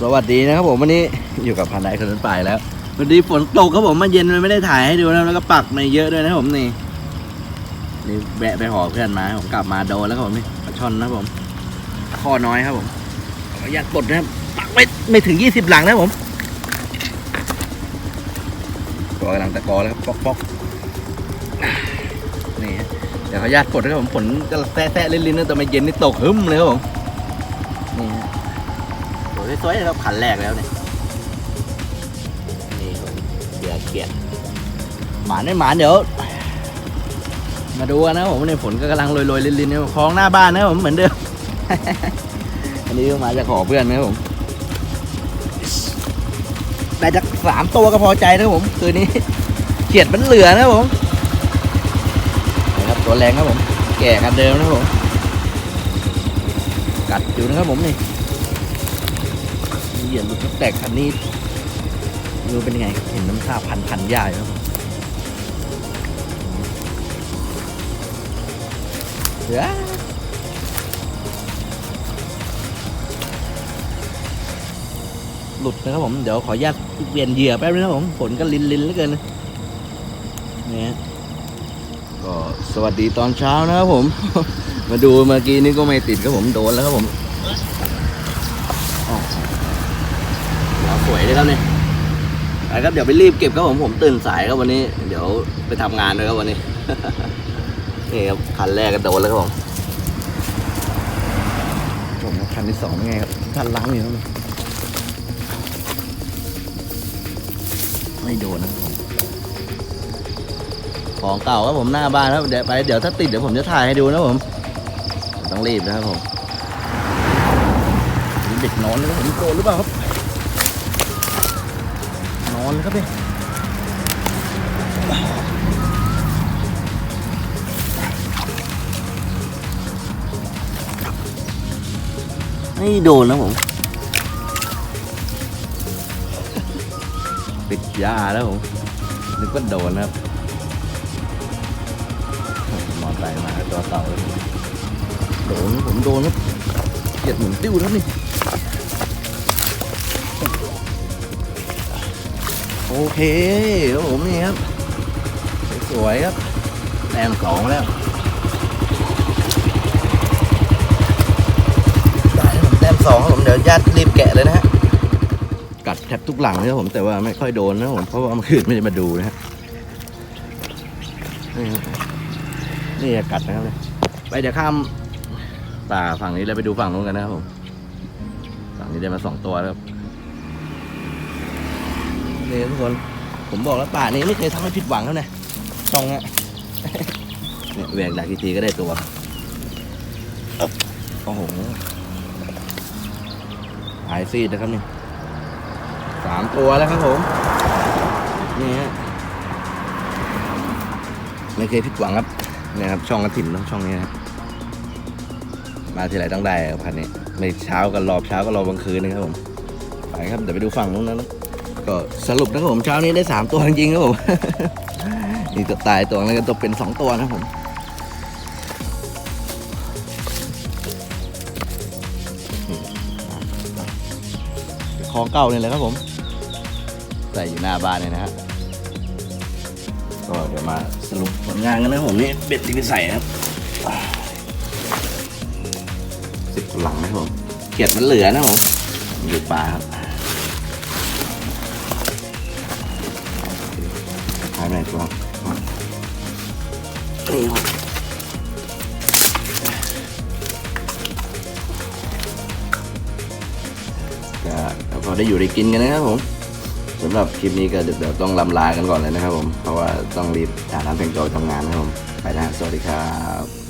สวัสดีนะครับผมวันนี้อยู่กับพันไดคนนั้นไปแล้ววันนี้ฝนตกครับผมมาเย็นมันไม่ได้ถ่ายให้ดูนะแล้วก็ปักในเยอะด้วยนะครับผมนี่นี่แวะไปหอเพื่อนมาผมกลับมาโดนแล้วครับผมนี่ปลาช่อนนะครับผมข้อน้อยครับผมออนุญาตกดนะครับปักไม่ไม่ถึงยี่สิบหลังนะผมตัวกำลังตะกอแล้วครับป๊อกป๊อกนี่เดี๋ยวขออนุญาตกดนะครับผมฝนจะแซ่ๆลิ้นๆนะแต่ม่เย็นนี่ตกหึมเลยครับผมนี่ฮะ สวยๆนะครับขันแรกแล้วเนี่ยนี่ครับเกียร์เกียร์หมานไม่หมานเดี๋ยว มาดูกันนะผมในฝนก็กำลังโรยๆลินๆนะคลองหน้าบ้านนะผมเหมือนเดิม อันนี้มาจากขอเพื่อนนะผมได้จากสามตัวก็พอใจนะผมคืนนี้เขียดมันเหลือนะผมนะครับตัวแรงครับผม แก่กันเดิมนะผมกัดอยู่นะครับผมนี่ เหยียดหลุดแตกคันนี้ดูเป็นยังไง เห็นน้ำท่าพันพันๆหญ้าอยู่ครับผมเสือหลุดนะครับผม เดี๋ยวขออนุญาตเปลี่ยนเหยื่อแป๊บนึงนะครับผมฝนก็ลินลินเหลือเกินเนี่ยก็สวัสดีตอนเช้านะครับผม มาดูเมื่อกี้นี้ก็ไม่ติดครับผมโดนแล้วครับผม เอาส วยเลยครับเนี่ยไปครับเดี๋ยวไปรีบเก็บครับผมผมตื่นสายครับวันนี้ เดี๋ยวไปทำงานด้วยครับวันนี้นี่ครับคันแรกก็โดนแล้วครับผมผมว่าคันที่สองเป็นไงครับคันล้างอยู่ครับไม่โดนนะครับผมของเก่าครับผมหน้าบ้านครับเดี๋ยวไปเดี๋ยวถ้าติดเดี๋ยวผมจะถ่ายให้ดูนะครับผมต้องรีบนะครับผมนี่เด็กนอนเลยครับผมโดนหรือเปล่าครับน อนเลยครับพี่ยไม่โดนนะผมติดยาแล้วผมนึกว่าโดนนะครับมอไซค์มาตัวเต่าเลยโดนผมโดนครับเหยียดหมุนติ้วแล้วนี่ โอเคครับผมนี่ครับ สวยๆครับแต้มสองแล้วแต้มสองครับผมเดี๋ยวญาติรีบแกะเลยนะฮะกัดแทบทุกหลังเลยครับผมแต่ว่าไม่ค่อยโดนนะผมเพราะว่าเมื่อคืนไม่ได้มาดูนะฮะนี่ครับนี่กัดนะครับเนี่ยไปเดี๋ยวข้ามป่าฝั่งนี้แล้วไปดูฝั่งนู้นกันนะครับผมฝั่งนี้ได้มาสองตัวแล้วครับ นี่ทุกคน ผมบอกแล้วป่านี้ไม่เคยทำให้ผิดหวังแล้วนะช่องเนี้ยเนี่ยแหวกดักกี่ทีก็ได้ตัวอึ๊บโอ้โหหายซีดนะครับนี่สามตัวแล้วครับผม นี่ฮะไม่เคยผิดหวังครับเนี่ยครับ ช่องกระถิ่นเนอะช่องนี้นะครับมาทีไรต้องได้ครับพันนี้ไม่เช้าก็รอบเช้าก็รอบกลางคืนนะครับผมไปครับเดี๋ยวไปดูฝั่งนู้นนะ ก็สรุปนะครับผมเช้านี้ได้สามตัวจริงๆครับผม นี่ตัวตายตัวแล้วก็ตัวเป็นสองตัวนะครับผมของเก่าเนี่ยเลยครับผม ใส่อยู่หน้าบ้านเนี่ยนะฮะก็เดี๋ยวมาสรุปผลงานกันนะผมนี่เบ็ดที่ไปใส่ครับสิบหลังนะครับผมเขียดมันเหลือนะครับผมอยู่ปลาครับายไปไหนตัวนี่ครับก็พอได้อยู่ได้กินกันนะครับผมสำหรับคลิปนี้ก็เดี๋ยวต้องลำลากันก่อนเลยนะครับผม เพราะว่าต้องรีบหาน้ำแต่งตัวไปทำงานนะครับผม ไปนะสวัสดีครับ